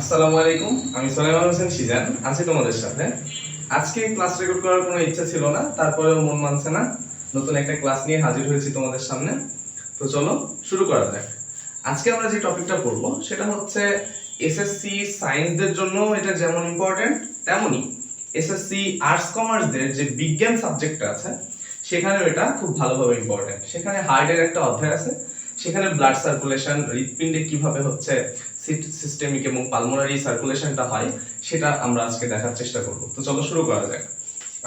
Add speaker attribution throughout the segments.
Speaker 1: আসসালামু আলাইকুম, আমি সোলাইমান হোসেন সিজান আছি তোমাদের সাথে। আজকে ক্লাস রেকর্ড করার কোনো ইচ্ছা ছিল না, তারপরেও মন মানছে না। নতুন একটা ক্লাস নিয়ে হাজির হয়েছি তোমাদের সামনে। তো চলো, শুরু করা যাক। আজকে আমরা যে টপিকটা পড়ব, সেটা হচ্ছে এসএসসি সায়েন্সদের জন্য এটা যেমন ইম্পর্টেন্ট তেমনই এসএসসি আর্টস কমার্সদের যে বিজ্ঞান সাবজেক্টটা আছে, সেখানেও এটা খুব ভালোভাবে ইম্পর্টেন্ট সেখানে হার্টের একটা অধ্যায় আছে, সেখানে ব্লাড সার্কুলেশন হৃৎপিণ্ডে কীভাবে হচ্ছে সিস্টেমিক এবং পালমোনারি সার্কুলেশনটা হয়, সেটা আমরা আজকে দেখার চেষ্টা করব। তো চলো শুরু করা যাক।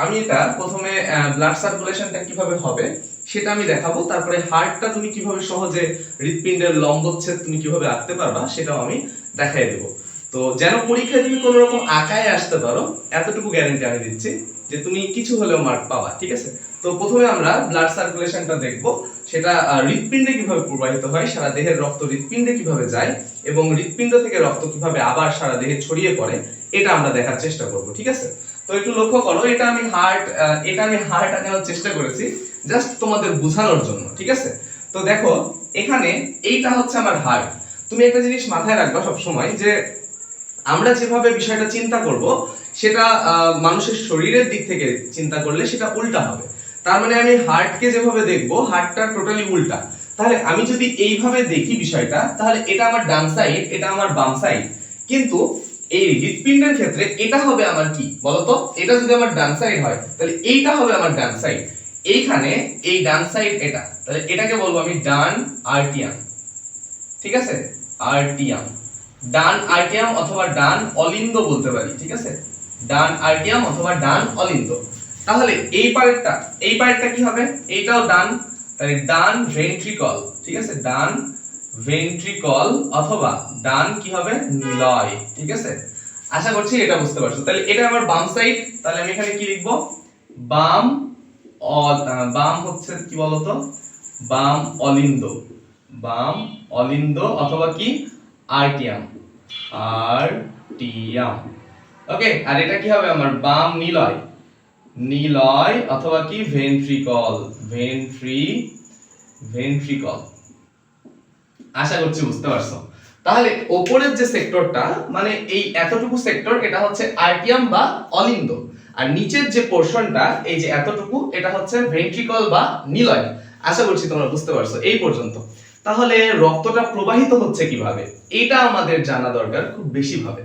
Speaker 1: আমি এটা প্রথমে ব্লাড সার্কুলেশনটা কীভাবে হবে, সেটা আমি দেখাবো। তারপরে হার্টটা তুমি কীভাবে সহজে হৃৎপিণ্ডের লম্বচ্ছেদ তুমি কীভাবে আঁকতে পারবা, সেটাও আমি দেখাই দেব। তো যেন পরীক্ষায় তুমি কোনো রকম আঁকায় আসতে পারো, এতটুকু গ্যারান্টি আমি দিচ্ছি যে তুমি কিছু হলেও মার্ক পাবা, ঠিক আছে? তো প্রথমে আমরা ব্লাড সার্কুলেশনটা দেখব। সেটা হৃৎপিণ্ডে কীভাবে প্রবাহিত হয়, সারা দেহের রক্ত হৃৎপিণ্ডে কীভাবে যায় এবং হৃৎপিণ্ড থেকে রক্ত কীভাবে আবার সারা দেহে ছড়িয়ে পড়ে, এটা আমরা দেখার চেষ্টা করব, ঠিক আছে? তো একটু লক্ষ্য করো, এটা আমি হার্ট এটা আমি হার্ট আঁকানোর চেষ্টা করেছি জাস্ট তোমাদের বোঝানোর জন্য, ঠিক আছে? তো দেখো, এখানে এইটা হচ্ছে আমার হার্ট তুমি একটা জিনিস মাথায় রাখবা সব সময় যে, আমরা যেভাবে বিষয়টা চিন্তা করব, সেটা মানুষের শরীরের দিক থেকে চিন্তা করলে সেটা উল্টা হবে। তার মানে আমি হার্টকে যেভাবে দেখব হার্টটা টোটালি উল্টা। তাহলে আমি যদি এইভাবে দেখি বিষয়টা, তাহলে এটা আমার ডান সাইড এটা আমার বাম সাইড কিন্তু এই হৃৎপিণ্ডের ক্ষেত্রে এটা হবে আমার কি? বলতো, এটা যদি আমার ডান সাইড হয়, তাহলে এইটা হবে আমার ডান সাইড এইখানে এই ডান সাইড এটা। তাহলে এটাকে বলব আমি ডান আর্টিয়াম ঠিক আছে? আর্টিয়াম ডান আর্টিয়াম অথবা ডান অলিন্দ বলতে পারি, ঠিক আছে? ডান আর্টিয়াম অথবা ডান অলিন্দ। তাহলে এই পার্টটা এই পার্টটা কি হবে? এইটাও ডান, তাহলে ডান ভেন্ট্রিকল ঠিক আছে? ডান ভেন্ট্রিকল অথবা ডান কি হবে? নিলয়, ঠিক আছে? আশা করছি এটা বুঝতে পারছ। তাহলে এটা আমার বাম সাইড তাহলে আমি এখানে কি লিখব? বাম বাম হচ্ছে কি বলতো? বাম অলিন্দ বাম অলিন্দ অথবা কি? আর্টিয়াম আর্টিয়াম। ওকে আর এটা কি হবে? আমার বাম নিলয়। নিলয় অথবা কি? ভেন্ট্রিকল ভেন্ট্রি ভেন্ট্রিকল আশা করছি বুঝতে পারছ। তাহলে ওপরের যে সেক্টরটা মানে এই এতটুকু সেক্টর, এটা হচ্ছে আর্টিয়াম বা অলিন্দ। আর নিচের যে পোর্শনটা, এই যে এতটুকু, এটা হচ্ছে ভেন্ট্রিকল বা নিলয়। আশা করছি তোমরা বুঝতে পারছ এই পর্যন্ত। তাহলে রক্তটা প্রবাহিত হচ্ছে কীভাবে? এটা আমাদের জানা দরকার খুব বেশি ভাবে।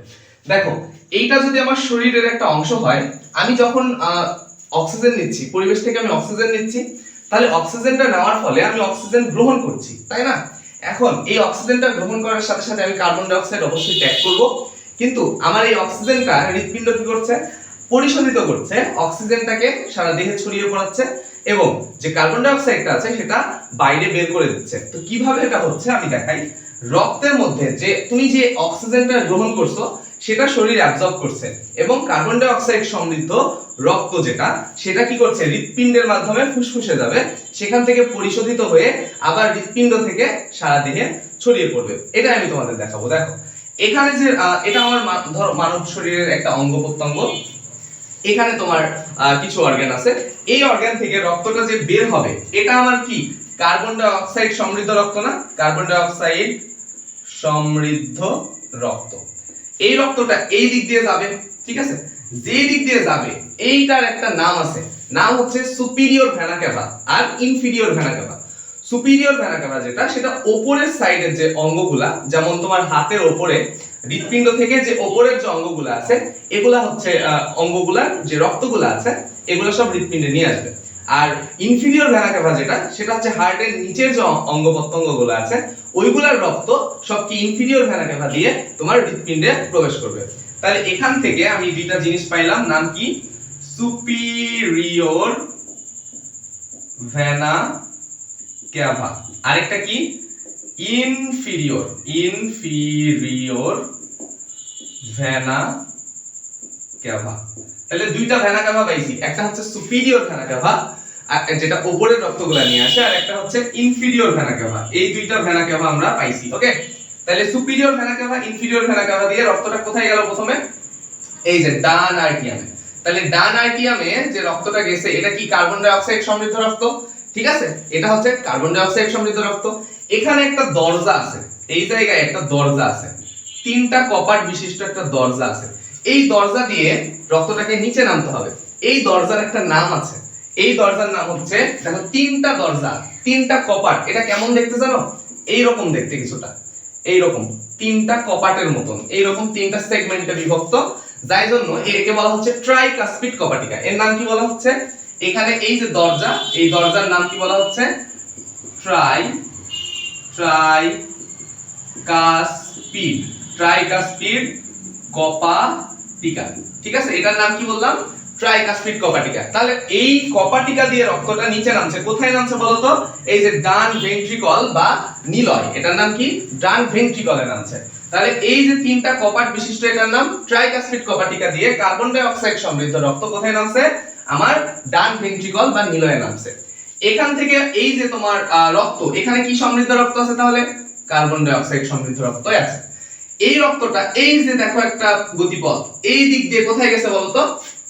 Speaker 1: দেখো, এইটা যদি আমার শরীরের একটা অংশ হয়, আমি যখন অক্সিজেন নিচ্ছি পরিবেশ থেকে আমি অক্সিজেন নিচ্ছি। তাহলে অক্সিজেনটা নেওয়ার ফলে আমি অক্সিজেন গ্রহণ করছি, তাই না? এখন এই অক্সিজেনটা গ্রহণ করার সাথে সাথে আমি কার্বন ডাই অক্সাইড অবশ্যই ত্যাগ করব। কিন্তু আমার এই অক্সিজেনটা হৃৎপিণ্ড কি করছে? পরিশোধিত করছে অক্সিজেনটাকে সারা দেহে ছড়িয়ে পড়াচ্ছে এবং যে কার্বন ডাই অক্সাইডটা আছে সেটা বাইরে বের করে দিচ্ছে। তো কীভাবে এটা হচ্ছে আমি দেখাই। রক্তের মধ্যে যে, তুমি যে অক্সিজেনটা গ্রহণ করছ সেটা শরীর অ্যাবজর্ব করছে এবং কার্বন ডাই অক্সাইড সমৃদ্ধ রক্ত যেটা, সেটা কি করছে? হৃৎপিণ্ডের মাধ্যমে ফুসফুসে যাবে, সেখান থেকে পরিশোধিত হয়ে আবার হৃৎপিণ্ড থেকে সারা দেহে ছড়িয়ে পড়বে। এটা আমি তোমাদের দেখাবো। দেখো, এখানে যে এটা আমার ধরো, মানব শরীরের একটা অঙ্গ প্রত্যঙ্গ। এখানে তোমার কিছু অর্গান আছে। এই অর্গান থেকে রক্তটা যে বের হবে, এটা আমার কি? কার্বন ডাই অক্সাইড সমৃদ্ধ রক্ত না? কার্বন ডাই অক্সাইড সমৃদ্ধ রক্ত। এই রক্তটা এই দিক দিয়ে যাবে, ঠিক আছে? যে দিক দিয়ে যাবে, এইটার একটা নাম আছে। নাম হচ্ছে সুপিরিয়র ভেনা ক্যাভা আর inferior vena cava superior vena cava যেটা, সেটা ওপরের সাইডের যে অঙ্গগুলা, যেমন তোমার হাতের ওপরে, হৃৎপিণ্ড থেকে যে ওপরের যে অঙ্গগুলা আছে, এগুলা হচ্ছে অঙ্গগুলার যে রক্তগুলা আছে, এগুলো সব হৃৎপিণ্ডে নিয়ে আসবে। আর ইনফিরিয়র ভেনা ক্যাভা যেটা, সেটা হচ্ছে হার্টের নিচের যে অঙ্গ প্রত্যঙ্গগুলো আছে, ওইগুলার রক্ত সব কি ইনফিরিয়র ভেনা ক্যাভা দিয়ে তোমার হৃৎপিণ্ডে প্রবেশ করবে। তাহলে এখান থেকে আমি দুইটা জিনিস পাইলাম, নাম কি? সুপিরিয়র ভেনা ক্যাভা আরেকটা কি? ইনফিরিয়র ইনফিরিয়র ভেনা ক্যাভা তাহলে দুইটা ভেনা ক্যাভা পাইছি। একটা হচ্ছে সুপিরিয়র ভেনা ক্যাভা আর যেটা উপরের রক্তগুলা নিয়ে আসে, আর একটা হচ্ছে ইনফিরিয়র ভেনা ক্যাভা এই দুইটা ভেনা ক্যাভা আমরা পাইছি, ওকে? তাহলে superior vena cava inferior vena cava দিয়ে রক্তটা কোথায় গেল প্রথমে? এই যে ডান আর্টিয়ামে তাহলে ডান আর্টিয়ামে যে রক্তটা গেছে, এটা কি কার্বন ডাই অক্সাইড সমৃদ্ধ রক্ত? ঠিক আছে? এটা হচ্ছে কার্বন ডাই অক্সাইড সমৃদ্ধ রক্ত। এখানে একটা দরজা আছে, এই জায়গায় একটা দরজা আছে। তিনটা কপাট বিশিষ্ট একটা দরজা আছে। এই দরজা দিয়ে রক্তটাকে নিচে নামতে হবে। এই দরজার একটা নাম আছে। এই দরজার নাম হচ্ছে, দেখো, তিনটা দরজা, তিনটা কপাট। এটা কেমন দেখতে জানো? এইরকম দেখতে কিছুটা। এইরকম, তিনটা কপাটের মতন। এইরকম তিনটা সেগমেন্টে বিভক্ত। যাই জন্য একে বলা হচ্ছে ট্রাইকাসপিড কপাটিকা। এর নাম কি বলা হচ্ছে? এখানে এই যে দরজা, এই দরজার নাম কি বলা হচ্ছে? ট্রাই ট্রাই কাসপিড ট্রাইকাসপিড কপাটিকা ঠিক আছে? এটার নাম কি বললাম? ট্রাইকাসপিড কপাটিকা তাহলে এই কপাটিকা দিয়ে রক্তটা নিচে নামছে। কোথায় নামছে বলতো? এই যে ডান ভেন্ট্রিকল বা নিলয়। এটার নাম কি? ডান ভেন্ট্রিকলে নামছে। তাহলে এই যে তিনটা কপাট বিশিষ্ট এটার নাম ট্রাইকাসপিড কপাটিকা দিয়ে কার্বন ডাই অক্সাইড সমৃদ্ধ রক্ত কোথায় নামছে? আমার ডান ভেন্ট্রিকল বা নিলয়ে নামছে। এখান থেকে এই যে তোমার রক্ত, এখানে কি সমৃদ্ধ রক্ত আছে তাহলে? কার্বন ডাই অক্সাইড সমৃদ্ধ রক্ত আছে। এই রক্তটা, এই যে দেখো একটা গতিপথ, এই দিক দিয়ে কোথায় গেছে বলতো?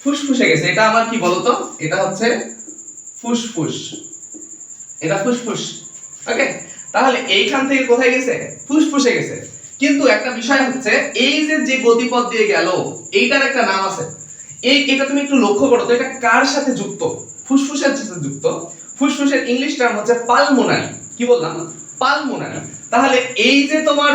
Speaker 1: ফুসফুসে গেছে। এটা আমার কি বলতো? এটা হচ্ছে ফুসফুস। এটা ফুসফুস। ওকে তাহলে এইখান থেকে কোথায় গেছে? ফুসফুসে গেছে। কিন্তু একটা বিষয় হচ্ছে, এই যে যে গতিপথ দিয়ে গেল, এইটার একটা নাম আছে। এই, এটা তুমি একটু লক্ষ্য করো তো, এটা কার সাথে যুক্ত? ফুসফুসের সাথে যুক্ত। ফুসফুসের ইংলিশ টার্ম হচ্ছে পালমোনারি। কি বললাম? পালমোনারি। তাহলে এই যে তোমার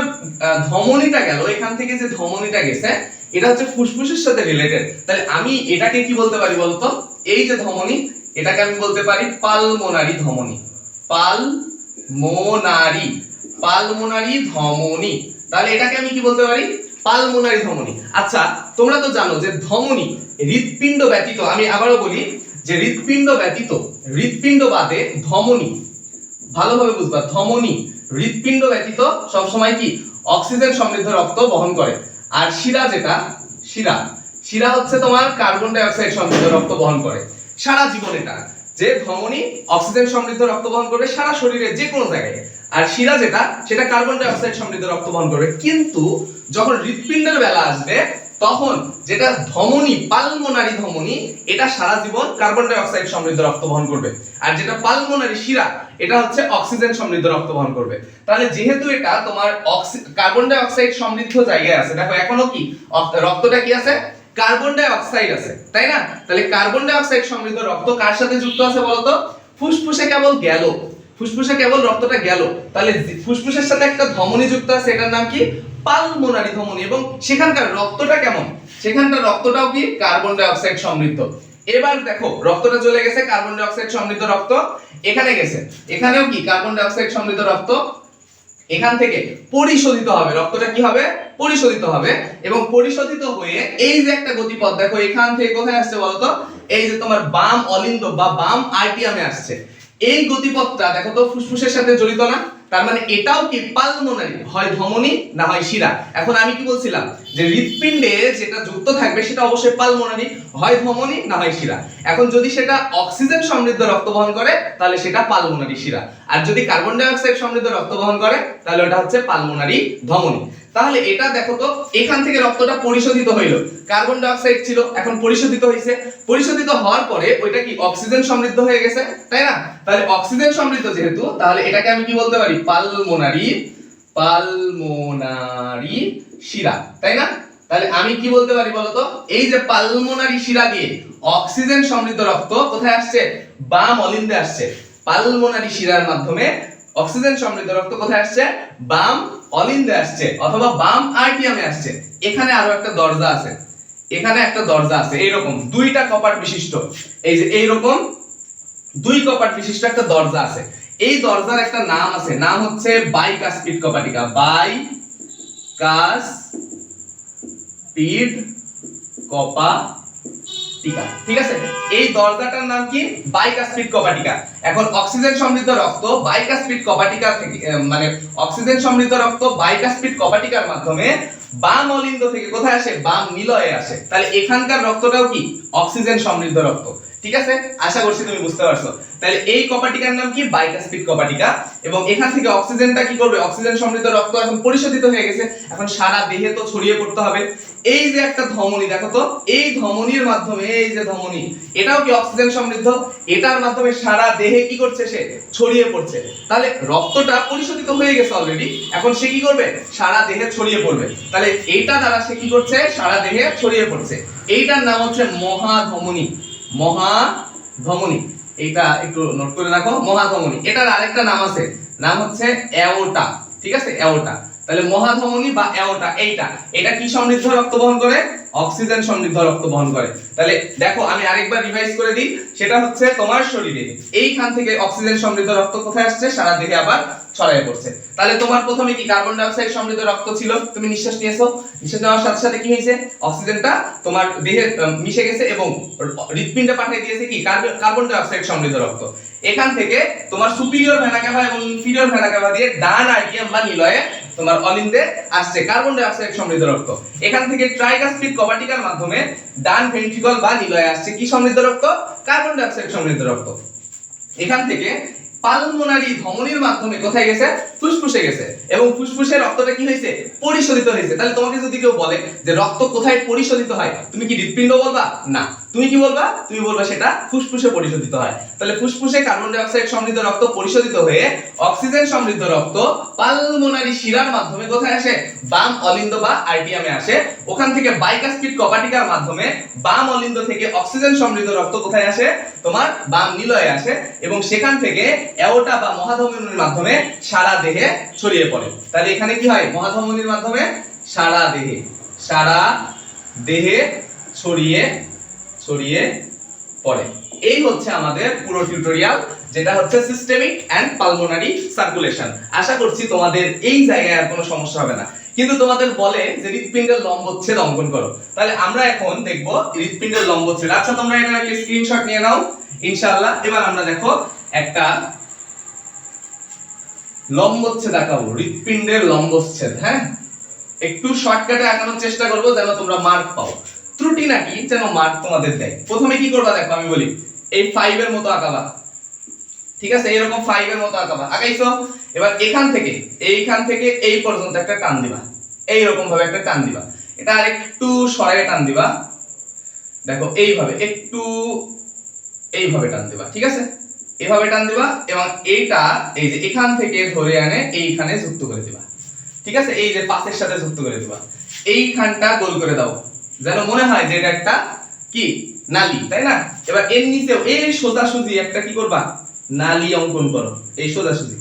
Speaker 1: ধমনীটা গেল, এখান থেকে যে ধমনীটা গেছে, এটা হচ্ছে ফুসফুসের সাথে রিলেটেড তাহলে আমি এটাকে কি বলতে পারি বলতো? এই যে ধমনী, এটাকে আমি বলতে পারি পালমোনারি ধমনী। পাল মোনারি পালমোনারি ধমনী। তাহলে এটাকে আমি কি বলতে পারি? পালমোনারি ধমনী। আচ্ছা তোমরা তো জানো যে ধমনী হৃৎপিণ্ড ব্যতীত, আমি আবারও বলি যে হৃৎপিণ্ড ব্যতীত, হৃৎপিণ্ড বাদে ধমনী, ভালোভাবে বুঝবা, ধমনী হৃৎপিণ্ড ব্যতীত সবসময় কি? অক্সিজেন সমৃদ্ধ রক্ত বহন করে। আর শিরা যেটা, শিরা। শিরা হচ্ছে তোমার কার্বন ডাই অক্সাইড সমৃদ্ধ রক্ত বহন করে। সারা জীবন এটা। যে ধমনী অক্সিজেন সমৃদ্ধ রক্ত বহন করবে সারা শরীরে যে কোনো জায়গায়। আর শিরা যেটা, সেটা কার্বন ডাই অক্সাইড সমৃদ্ধ রক্ত বহন করবে। কিন্তু যখন হৃৎপিণ্ডের বেলা আসবে তখন যেটা ধমনী, পালমোনারি ধমনী, এটা সারা জীবন কার্বন ডাই অক্সাইড সমৃদ্ধ রক্ত বহন করবে। আর যেটা পালমোনারি শিরা, এটা হচ্ছে অক্সিজেন সমৃদ্ধ রক্ত বহন করবে। তাহলে যেহেতু এটা তোমার কার্বন ডাই অক্সাইড সমৃদ্ধ জায়গায় আছে, দেখো এখনও কি? রক্তটা কি আছে? কার্বন ডাই অক্সাইড আছে, তাই না? তাহলে কার্বন ডাই অক্সাইড সমৃদ্ধ রক্ত কার সাথে যুক্ত আছে বলতো? ফুসফুসে কেবল গেল। ফুসফুসে কেবল রক্তটা গেল। তাহলে ফুসফুসের সাথে একটা ধমনী যুক্ত আছে, এটার নাম কি? পালমোনারি ধমনী এবং সেখানকার রক্তটা কেমন? সেখানকার রক্তটাও কি? কার্বন ডাই অক্সাইড সমৃদ্ধ। এবার দেখো, রক্তটা চলে গেছে কার্বন ডাই অক্সাইড সমৃদ্ধ রক্ত। এখানে গেছে। এখানেও কি? কার্বন ডাই অক্সাইড সমৃদ্ধ রক্ত। এখান থেকে পরিশোধিত হবে। রক্তটা কি হবে? পরিশোধিত হবে। এবং পরিশোধিত হয়ে এই যে একটা গতিপথ, দেখো এখান থেকে কোথায় আসছে বলতো এই যে তোমার বাম অলিন্দ বা বাম আরটিএমে আসছে। এই গতিপথটা, দেখো তো ফুসফুসের সাথে জড়িত না? তার মানে এটাও কি পালমোনারি? হয় ধমনী না হয় শিরা? এখন আমি কি বলছিলাম? যে হৃৎপিণ্ডে যেটা যুক্ত থাকবে সেটা অবশ্যই পালমোনারি, হয় ধমনী না হয় শিরা। এখন যদি সেটা অক্সিজেন সমৃদ্ধ রক্ত বহন করে, তাহলে সেটা পালমোনারি শিরা। আর যদি কার্বন ডাই অক্সাইড সমৃদ্ধ রক্ত বহন করে, তাহলে ওটা হচ্ছে পালমোনারি ধমনী। তাহলে এটা দেখো তো, এখান থেকে রক্তটা পরিশোধিত হইল। কার্বন ডাই অক্সাইড ছিল, এখন পরিশোধিত হয়েছে পরিশোধিত হওয়ার পরে ওইটা কি অক্সিজেন সমৃদ্ধ হয়ে গেছে? তাই না? তাহলে অক্সিজেন সমৃদ্ধ যেহেতু, তাহলে এটাকে আমি কি বলতে পারি? পালমোনারি পালমোনারি শিরা, তাই না? তাহলে আমি কি বলতে পারি বলতো? এই যে পালমোনারি শিরা দিয়ে অক্সিজেন সমৃদ্ধ রক্ত কোথায় আসছে? বাম অলিন্দে আসছে। পালমোনারি শিরার মাধ্যমে অক্সিজেন সমৃদ্ধ রক্ত কোথায় আসছে? বাম অলিন্দে আসছে, অথবা বাম আরটিএমে আসছে। এখানে আরও একটা দরজা আছে। এখানে একটা দরজা আছে, এইরকম। দুইটা কপার বিশিষ্ট। এই যে এইরকম, দুই কপাট বিশিষ্ট একটা দরজা আছে। এই দরজার একটা নাম আছে, নাম হচ্ছে বাইকাস্পিড কপাটিকা। বাই কাস পিড কপা টিকা। ঠিক আছে? এই দরজাটার নাম কি? বাইকাস্পিড কপাটিকা। এখন অক্সিজেন সমৃদ্ধ রক্ত বাইকাস্পিড কপাটিকা থেকে মানে অক্সিজেন সমৃদ্ধ রক্ত বাইকাস্পিড কপাটিকার মাধ্যমে বাম অলিন্দ থেকে কোথায় আসে? বাম নিলয়ে আসে। তাহলে এখানকার রক্তটাও কি? অক্সিজেন সমৃদ্ধ রক্ত। ঠিক আছে? আশা করছি তুমি বুঝতে পারছ। তাহলে এই কপাটিকার নাম কি? বাইকাসপিড কপাটিকা। এবং এখান থেকে অক্সিজেনটা কি করবে? অক্সিজেন সমৃদ্ধ রক্ত এখন পরিশোধিত হয়ে গেছে। এখন সারা দেহে তো ছড়িয়ে পড়তে হবে। এই যে একটা ধমনী, দেখো তো, এই ধমনীর মাধ্যমে, এই যে ধমনী, এটাও কি অক্সিজেন সমৃদ্ধ? এটার মাধ্যমে সারা দেহে কি করছে সে? ছড়িয়ে পড়ছে। তাহলে রক্তটা পরিশোধিত হয়ে গেছে অলরেডি এখন সে কি করবে? সারা দেহে ছড়িয়ে পড়বে। তাহলে এইটা দ্বারা সে কি করছে? সারা দেহে ছড়িয়ে পড়ছে। এইটার নাম হচ্ছে মহাধমনী। মহাধমনী। এইটা একটু নোট করে রাখো, মহাধমনী। এটার আরেকটা নাম আছে, নাম হচ্ছে অ্যাওটা ঠিক আছে? অ্যাওটা তাহলে মহাধমনী বা অ্যাওটা এইটা, এটা কি সমৃদ্ধ রক্ত বহন করে? অক্সিজেন সমৃদ্ধ রক্ত বহন করে। তাহলে দেখো, আমি আরেকবার রিভাইজ করে দিই, সেটা হচ্ছে তোমার শরীরে। এইখান থেকে অক্সিজেন সমৃদ্ধ রক্ত কোথায় আসছে? সারা দেহে আবার ছড়ায় পড়ছে। তাহলে তোমার প্রথমে কি কার্বন ডাই অক্সাইড সমৃদ্ধ রক্ত ছিল? তুমি নিঃশ্বাস নিয়েছো। নিঃশ্বাস নেওয়ার সাথে সাথে কি হয়েছে? অক্সিজেনটা তোমার দেহে মিশে গেছে এবং হৃৎপিণ্ডে পাঠিয়ে দিয়েছে কি? কার্বন কার্বন ডাই অক্সাইড সমৃদ্ধ রক্ত। এখান থেকে তোমার সুপিরিয়র ভেনা ক্যাভা এবং ইনফিরিয়র ভেনা ক্যাভা দিয়ে ডান আর্টিয়াম বা নিলয়ে তোমার অলিন্দে আসছে কার্বন ডাই অক্সাইড সমৃদ্ধ রক্ত। এখান থেকে ট্রাইগাস্ট্রিক কবাটিকার মাধ্যমে ডান ভেন্ট্রিকল বা নিলয়ে আসছে। কি সমৃদ্ধ রক্ত? কার্বন ডাই অক্সাইড সমৃদ্ধ রক্ত। এখান থেকে পালমোনারি ধমনির মাধ্যমে কোথায় গেছে? ফুসফুসে গেছে এবং ফুসফুসের রক্তটা কি হয়েছে? পরিশোধিত হয়েছে। তাহলে তোমাকে যদি কেউ বলে যে রক্ত কোথায় পরিশোধিত হয়, তুমি কি হৃৎপিণ্ড বলবা? না। তুমি কি বলবা? তুমি বলবা সেটা ফুসফুসে পরিশোধিত হয়। তাহলে ফুসফুসে কার্বন ডাই অক্সাইড সমৃদ্ধ রক্ত পরিশোধিত হয়ে অক্সিজেন সমৃদ্ধ রক্ত পালমোনারি শিরার মাধ্যমে কোথায় আসে? বাম অলিন্দ বা আরটিএমে আসে। ওখান থেকে বাইকাস্পিড কপাটিকার মাধ্যমে বাম অলিন্দ থেকে অক্সিজেন সমৃদ্ধ রক্ত কোথায় আসে? তোমার বাম নিলয়ে আসে এবং সেখান থেকে অ্যাওটা বা মহাধমনির মাধ্যমে সারা দেহে ছড়িয়ে পড়ে। তাহলে এখানে কি হয়? মহাধমনির মাধ্যমে সারা দেহে সারা দেহে ছড়িয়ে ছড়িয়ে পড়ে। এই হচ্ছে আমাদের পুরো টিউটোরিয়াল যেটা হচ্ছে সিস্টেমিক অ্যান্ড পালমোনারি সার্কুলেশন আশা করছি তোমাদের এই জায়গায় আর কোনো সমস্যা হবে না। কিন্তু তোমাদের বলে যে হৃৎপিণ্ডের লম্বচ্ছেদ অঙ্কন করো। তাহলে আমরা এখন দেখব হৃৎপিণ্ডের লম্বচ্ছেদ। আচ্ছা তোমরা এখানে একটা স্ক্রিনশট নিয়ে নাও। ইনশাআল্লাহ, এবার আমরা দেখো একটা লম্বচ্ছেদ আঁকাবো, হৃৎপিণ্ডের লম্বচ্ছেদ হ্যাঁ? একটু শর্টকাটে আঁকানোর চেষ্টা করব যেন তোমরা মার্ক পাও। ত্রুটি নাকি যেন মার্ক তোমাদের দেয়। প্রথমে কি করবা দেখো, আমি বলি, এই ফাইভ এর মতো আঁকাবা। ঠিক আছে? এরকম ফাইভ এর মতো আঁকাবা। আঁকাইছো? এবার এখান থেকে, এইখান থেকে এই পর্যন্ত একটা টান দিবা। এইরকম ভাবে একটা টান দিবা। এটা আর একটু সরাই টান দিবা। দেখো, এইভাবে, একটু এইভাবে টান দিবা। ঠিক আছে? এভাবে টান দিবা এবং এইটা, এই যে এখান থেকে ধরে এনে এইখানে যুক্ত করে দিবা। ঠিক আছে? এই যে পাশের সাথে যুক্ত করে দিবা। এইখানটা গোল করে দাও। যেন মনে হয় যে এটা একটা কি? নালি, তাই না? এবার এর নিচেও, এই সোজাসুজি একটা কি করবা? নালি অঙ্কন করো, এই সোজাসুজি।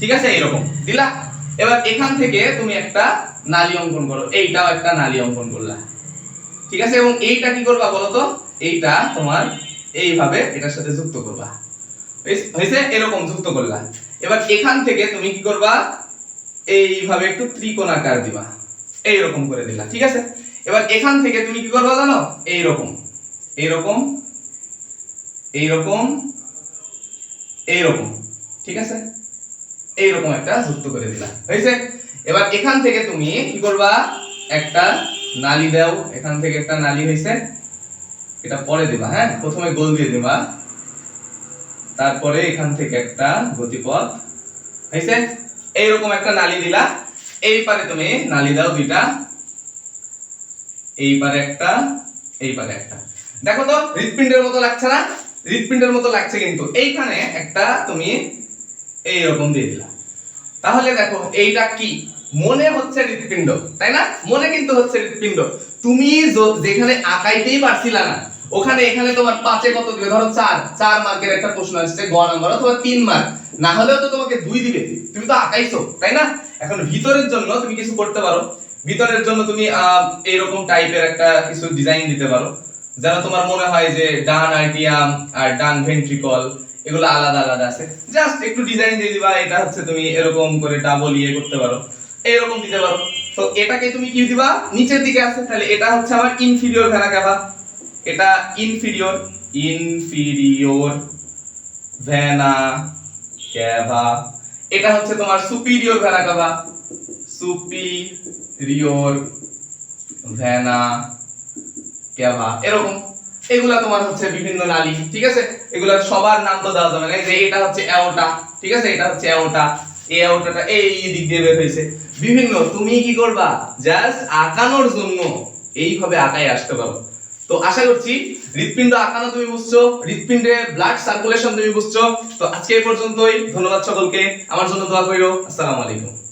Speaker 1: ঠিক আছে? এইরকম। দিলা? এবার এখান থেকে তুমি একটা নালি অঙ্কন করো। এইটাও একটা নালি অঙ্কন করলা। ঠিক আছে? এবং এইটা কি করবা বলো তো? এইটা তোমার এইভাবে এটার সাথে যুক্ত করবা। হয়েছে- এরকম যুক্ত করলা। এবার এখান থেকে তুমি কি করবা? এইভাবে একটু ত্রিকোণাকার দিবা। এইরকম করে দিলা, ঠিক আছে? এবার এখান থেকে তুমি কি করবা জানো? এইরকম এইরকম এইরকম এইরকম, ঠিক আছে? এইরকম একটা যুক্ত করে দিলা, হয়েছে? এবার এখান থেকে তুমি কি করবা? একটা নালি দাও, এখান থেকে একটা নালি হয়েছে। এটা পরে দিবা হ্যাঁ? প্রথমে গোল দিয়ে দিবা। তারপরে এখান থেকে একটা গতিপথ। হয়েছে? এইরকম একটা নালি দিলা। এই পারে তুমি নালি দাও দুইটা। এই পারে একটা এই পারে একটা। দেখো তো, হৃৎপিণ্ডের মতো লাগছে না? হৃৎপিণ্ডের মতো লাগছে কিন্তু। এইখানে একটা তুমি এইরকম দিয়ে দিলা। তাহলে দেখো, এইটা কি? মনে হচ্ছে হৃৎপিণ্ড, তাই না? মনে কিন্তু হচ্ছে হৃৎপিণ্ড। তুমি যেখানে আঁকাইতেই পারছিলা না ওখানে, এখানে তোমার পাঁচে কত দিবে? ধরো চার। চার মার্কের একটা প্রশ্ন আসছে, গ নাম্বার, অথবা তিন মার্ক। না হলেও তো তোমাকে দুই দিবে। তুমি তো আঁকাইছো, তাই না? এখন ভিতরের জন্য তুমি কিছু করতে পারো। ভিতরের জন্য তুমি এইরকম টাইপের একটা কিছু ডিজাইন দিতে পারো। যেন তোমার মনে হয় যে ডান আর্টিয়াম আর ডান ভেন্ট্রিকল এগুলো আলাদা আলাদা আছে। জাস্ট একটু ডিজাইন দিয়ে দিবা, এটা হচ্ছে তুমি এরকম করে ডাবল ইয়ে করতে পারো। এরকম দিতে পারো। তো এটাকে তুমি কি দিবা? নিচের দিকে আছে, তাহলে এটা হচ্ছে আমার ইনফিরিয়র ভেনা ক্যাভা এটা ইনফিরিয়র ইনফিরিয়র ভেনা ক্যাভা এটা হচ্ছে তোমার superior vena cava superior vena cava এরকম। এগুলা তোমার হচ্ছে বিভিন্ন নালী, ঠিক আছে? এগুলা সবার নাম তো দেওয়া যাবে না। যে এটা হচ্ছে অ্যাওটা ঠিক আছে? এটা হচ্ছে অ্যাওটা এই অ্যাওটাটা এই দিক দিয়ে বের হয়েছে। বিভিন্ন, তুমি কি করবা? জাস্ট আঁকানোর জন্য এইভাবে আঁকাই আসতে পারো। তো আশা করছি হৃৎপিণ্ড আঁকানো তুমি বুঝছ, হৃৎপিণ্ডে ব্লাড সার্কুলেশন তুমি বুঝছ। তো আজকে এই পর্যন্তই, ধন্যবাদ সকলকে। আমার জন্য দোয়া করিও। আসসালামু আলাইকুম।